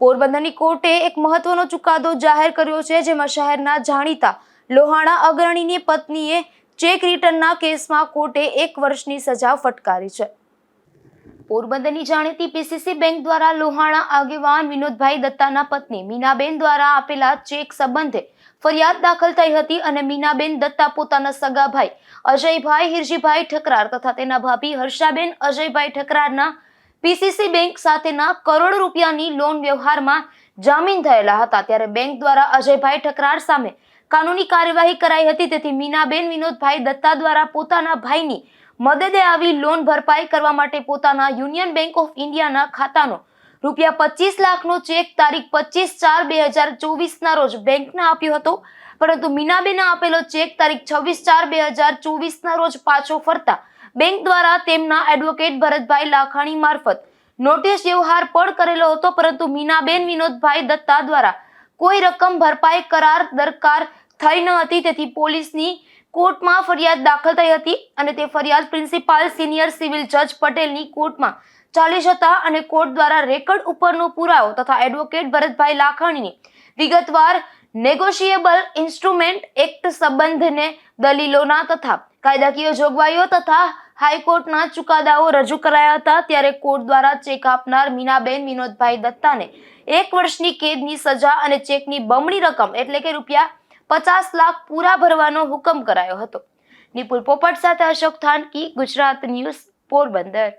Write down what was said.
પોરબંદરની કોર્ટે એક મહત્વનો ચુકાદો જાહેર કર્યો છે, જેમાં શહેરના જાણીતા લોહાણા અગ્રણીની પત્નીએ ચેક રિટર્નના કેસમાં કોર્ટે એક વર્ષની સજા ફટકારી છે. પોરબંદરની જાણીતી પીસીસી બેંક દ્વારા લોહાણા આગેવાન વિનોદભાઈ દત્તાના પત્ની મીનાબેન દ્વારા આપેલા ચેક સંબંધે ફરિયાદ દાખલ થઈ હતી અને મીનાબેન દત્તા પોતાના સગા ભાઈ અજયભાઈ હિરજીભાઈ ઠકરાર તથા તેના ભાભી હર્ષાબેન અજયભાઈ ઠકરારના પીસીસી બેંક સાથેના કરોડ રૂપિયાની લોન વ્યવહારમાં જામીન થયેલા હતા. ત્યારે બેંક દ્વારા અજયભાઈ ઠકરાર સામે કાનૂની કાર્યવાહી કરાઈ હતી. તેથી મીનાબેન વિનોદભાઈ દત્તા દ્વારા પોતાના ભાઈની મદદે આવી લોન ભરપાઈ કરવા માટે પોતાના યુનિયન બેંક ઓફ ઇન્ડિયાના ખાતાનો રૂપિયા પચીસ લાખનો ચેક તારીખ પચીસ ચાર બે હજાર ચોવીસના રોજ બેંકને આપ્યો હતો. પરંતુ મીનાબેને આપેલો ચેક તારીખ છવ્વીસ ચાર બે હજાર ચોવીસના રોજ પાછો ફરતા બેંક દ્વારા તેમના એડવોકેટ ભરતભાઈ લાખાણી મારફત નોટિસ વ્યવહાર પણ કરેલો હતો. પરંતુ મીનાબેન વિનોદભાઈ દત્તા દ્વારા કોઈ રકમ ભરપાઈ કરાર દરકાર થઈ ન હતી, તેથી પોલીસની કોર્ટમાં ફરિયાદ દાખલ થઈ હતી અને તે ફરિયાદ પ્રિન્સિપાલ સિનિયર સિવિલ જજ પટેલની કોર્ટમાં ચાલી જતા અને કોર્ટ દ્વારા રેકર્ડ ઉપરનો પુરાવો તથા એડવોકેટ ભરતભાઈ લાખાણીની વિગતવાર નેગોશિયેબલ ઇન્સ્ટ્રુમેન્ટ એક્ટ સંબંધને દલીલોના તથા કાયદાકીય જોગવાઈઓ તથા હાઈકોર્ટના ચુકાદાઓ રજૂ કરાયા હતા, ત્યારે કોર્ટ દ્વારા ચેક આપનાર મીનાબેન વિનોદભાઈ દત્તાને એક વર્ષની કેદની સજા અને ચેકની બમણી રકમ એટલે કે રૂપિયા પચાસ લાખ પૂરા ભરવાનો હુકમ કરાયો હતો. નિપુલ પોપટ સાથે અશોક થાનકી, ગુજરાત ન્યૂઝ પોરબંદર.